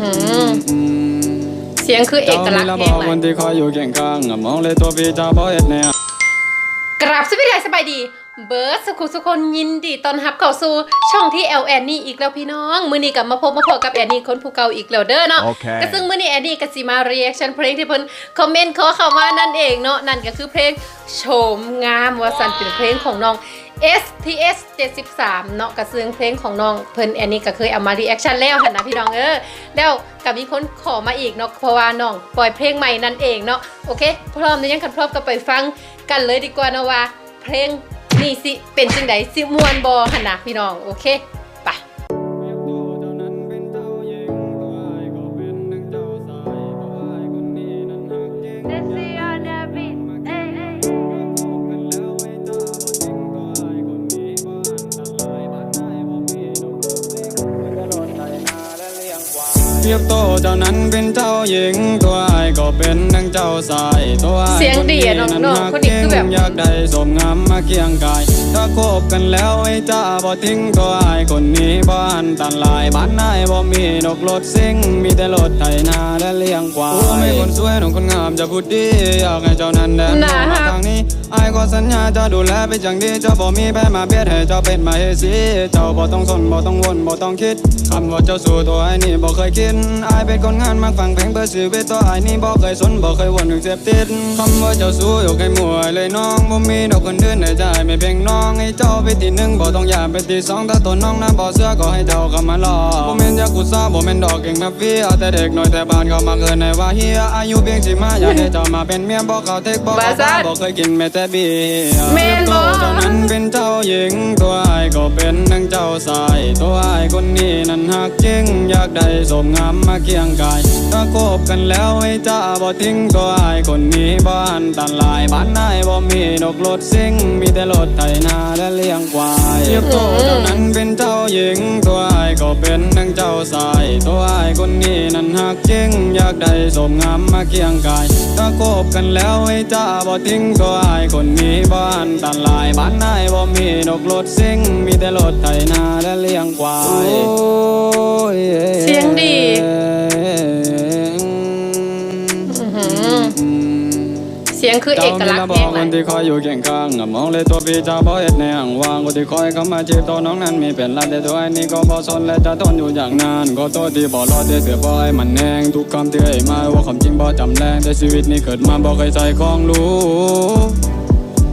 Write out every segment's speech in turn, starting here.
หือเสียงคือเอกลักษณ์เจ้าแห่นี่งละเลบอกคนยที่คอยอยู่เคียงข้างอะมองเลยตัวพี่เจ้าบ่เฮ็ดแนวกราบสวัสดีสบายดี เบิร์ดสุขุสุคนยินดีต้อนรับเข้าสู่ช่องที่แอลแอนนี่อีกแล้วพี่น้อง มือนี้กลับมาพบมาพบกับแอนนี่คนผู้เก่าอีกแล้วเด้อเนาะโอเคก็ซึ่งมือนี้แอนนี่ก็สิมาเรียกชันเพลงที่เพิ่นคอมเมนต์ขอเข้ามานั่นเองเนาะนั่นก็คือเพลงโฉมงามว่าสันเป็นเพลงของน้อง STS 73 เนาะกระซึ่งเพลงของน้องเพิ่นแอนนี่ก็เคยเอามารีแอคชั่นแล้วหันนะพี่น้องเออแล้วกับมีคนขอมาอีกเนาะเพราะว่าน้องปล่อยเพลงใหม่นั่นเองเนาะโอเค พร้อมหรือยังคันพร้อมก็ไปฟังกันเลยดีกว่าเนาะว่า เพลงนี่สิเป็นจังไดสิม่วนบ่หันนะพี่น้องโอเคไปเทียบโตเจ้านั้นเป็นเจ้าหญิงตัวไอ้ายก็เป็นนังเจ้าชายตัวไอ้าเสียงดีอะน้องน้องคนนี้คือแบบอยากได้สมงามมาเคียงกายถ้าคบกันแล้วไอ้จ้าบ่ทิ้งตัวไอ้ายคนนี้บ้านตันลายบ้านนายบ่มีนกรถซิ่งมีแต่รถไถนาและเลี้ยงควายโอ้ไม่คนสวยน้องคนงามจะพูดดีอยากให้เจ้านั้นแดนน่ามารักทางนี้ไอ้ายก็สัญญาจะดูแลเป็นอย่างดีเจ้าบ่มีแพ้มาเบียดให้เจ้าเป็นมาเฮสีเจ้าบ่ต้องสนบ่ต้องวนบ่ต้องคิดคำว่าเจ้าสู่ตัวไอ้นี่บ่เคยคิดไอ้ายเป็นคนงานมักฟังเพลงเพื่อชีวิตตัวไอ้นี่บ่เคยสนบ่เคยวนถึงเสพติดคำว่าเจ้าสู่ยกให้มวยเลยน้องบ่มีดอกคนอื่นให้ใจไม่เพ่งน้องให้เจ้าไปที่หนึ่งบ่ต้องยาไปที่สองถ้าตัวน้องนะบ่เสื้อก็ให้เจ้าเข้ามาลอบ่แม่นยากุซ่าบ่แม่นดอกเก่งแบบเฟียแต่เด็กน้อยแต่บ้านเขามาเกินในว่าเฮียอายุเพียงสิมาอยากให้เจ้ามาเป็นเมียบ่เขาเทคบ่เขาตาบ่เคยกินแม้แต่เบียร์แม่นบ่เจ้านั้นเป็นเจ้าหญิงตัวไอ้ก็เป็นนังเจ้าชายตัวไอ้คนนี้นั้นหักจริงอยากได้สมงามมาเคียงกายถ้าคบกันแล้วให้เจ้าบ่ทิ้งตัวไอ้คนนี้บ้านตันลายบ้านนายบ่มีนกรถซิ่งมีแต่รถไถนาและเลี้ยงควายเทียบโตเจ้านั้นเป็นเจ้าหญิง ตัวไอ้ก็เป็นนังเจ้าชาย ตัวไอ้คนนี้นั้นหักจริง อยากได้สมงามมาเคียงกายถ้าคบกันแล้วให้จ้าบ่ทิ้งตัวไอ้คนนี้บ้านตันลายบ้านนายบ่มีนกรถซิ่งมีแต่รถไถนาและเลี้ยงควาย เสียงคือเอกลักษณ์บแห่องกเลคนยที่คอยอยู่เคียงข้างอะมองเลยตัวพี่จะบ่เฮ็ดในห่างว่างคนที่คอยเข้ามาจีบตัวน้องนั้นมีเป็นลาแต่ตัวไอ้นี่ก็บ่สนและจะทนอยู่อย่างนานก็ตัวที่บ่รอดได้เสียบ่ให้มันแน่งทุกคำที่ให้มาว่าความจริงบ่จำแรงแต่ชีวิตนี้เกิดมาบ่เคยใส่ของรู้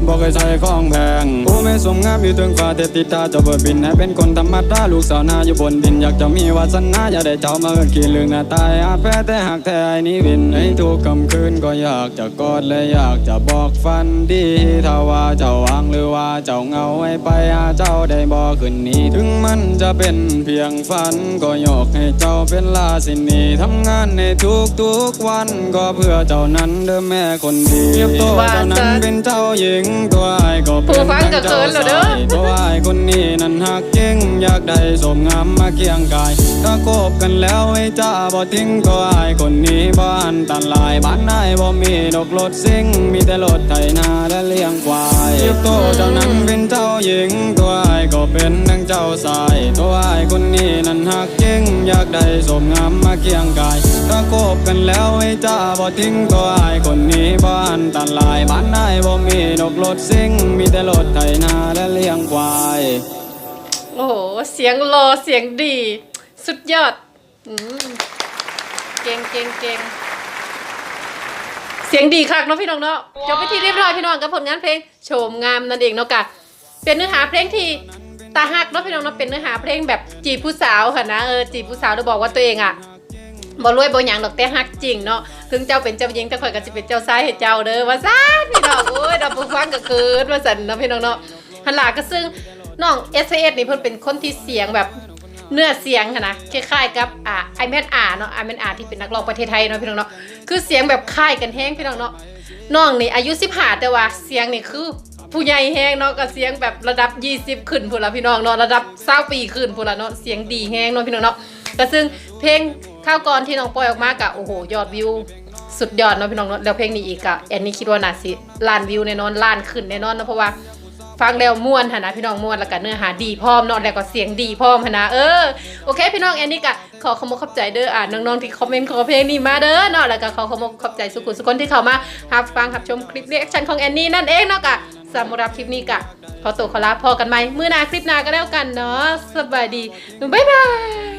บ่เคยใส่ของแพงโอ้แม่สมงามอยู่ถึงฟ้าแต่ติดตาเจะเบิดบินให้เป็นคนธรรมดาลูกสาวนาอยู่บนดิน อยากจะมีวาสนาอยากได้เจ้ามาเอิ้นกินเรื่องหน้าตายอาแพ้แต่หากแท้ไอ้นี้วินให้ทุกค่ำคืนก็อยากจะกอดและอยากจะบอกฟันดีถ้าว่าเจ้าวางหรือว่าเจ้าเหงาให้ไปหาเจ้าได้บ่คืนนี้ ถึงมันจะเป็นเพียงฝันก็ยกให้เจ้าเป็นลาสินีทำงานในทุกทุกๆวันก็เพื่อเจ้านั้นเด้อแม่คนดีเทียบโตเจ้านั้นเป็นเจ้าหญิงตัวไอ้ายก็เป็นผู้ฟังก็เกินแล้วเด้อ ตัวไอ้ายคนนี้นั้นหักจริงอยากได้สมงามมาเคียงกายถ้าคบกันแล้วไอ้จ้าบ่ทิ้งตัวไอ้ายคนนี้บ้านตันลายบ้านนายบ่มีดอกรถซิ่งมีแต่รถไถนาและเลี้ยงควายเทียบโตเจ้านั้นเป็นเจ้าหญิงตัวไอ้ายก็เป็นนางเจ้าสาย คนนี้นั้นหักจริงอยากได้สมงามมาเคียงกาย ถ้าคบกันแล้วให้จ้าบ่ทิ้งตัวไอ้ายคนนี้บ้านตันลายบ้านนายบ่มีนกรถซิ่งมีแต่รถไถนาและเลี้ยงควาย โอ้โห เสียงโลเสียงดี สุดยอดอืมเก่งเก่งเก่งเสียงดีคักเนาะพี่น้องเนาะจบไปที่เรียบร้อยพี่น้องกับผลงานเพลงโฉมงามนั่นเองเนาะกะเป็นเนื้อหาเพลงที่ ตาหักเนาะพี่น้องเนาะเป็นเนื้อหาเพลงแบบจีบผู้สาวค่ะนะเออจีบผู้สาวโดยบอกว่าตัวเองอะบ่รวยบ่หยังดอกแต่ฮักจริงเนาะถึงเจ้าเป็นเจ้าหญิงแต่ข่อยก็สิเป็นเจ้าชายให้เจ้าเด้อว่าซ่าพี่น้องโอ้ยเราผู้ฟังก็เกินว่าซั่นเนาะพี่น้องเนาะหันหลังก็ซึ่งน้อง s อ s นี่เพิ่นเป็นคนที่เสียงแบบเนื้อเสียงค่ะนะคล้ายๆกับอ่าไอแมนอาเนาะไอแมนอาที่เป็นนักร้องประเทศไทยเนาะพี่น้องเนาะคือเสียงแบบคล้ายกันแห้งพี่น้องเนาะน้องนี่อายุ15แต่ว่าเสียงนี่คือ ผู้ใหญ่แห้งเนาะก็เสียงแบบระดับ 20 ขึ้นพุ่ละพี่น้องเนาะระดับเศร้ปีขึ้นพุ่ละเนาะเสียงดีแห้งเนาะพี่น้องเนาะแต่ซึ่งเพลงข้าวกรที่น้องปล่อยออกมากะโอ้โหยอดวิวสุดยอดเนาะพี่น้องเนาะแล้วเพลงนี้อีกกะแอนนี่คิดว่าน่าสิล้านวิวแน่นอนล้านขึ้นแน่นอนเนาะเพราะว่าฟังแล้วม่วนหนะพี่น้องม่วนแล้วก็เนื้อหาดีพร้อมเนาะแล้วก็เสียงดีพร้อมหนะเออโอเค พี่น้องแอนนี่กะขอขอบคุณขอบใจเด้ออ่าน้องๆที่คอมเมนต์ขอเพลงนี้มาเด้อเนาะแล้วก็ขอขอบคุณขอบใจสุขุนสุคนที่เข้ามารับฟังรับชมคลิปเรียกชันของแอนนี่นั่นเองเนาะกะ สำหรับคลิปนี้กะขอตัวขอลาพอกันไหมเมื่อหน้าคลิปหน้าก็แล้วกันเนาะสบายดีบ๊ายบาย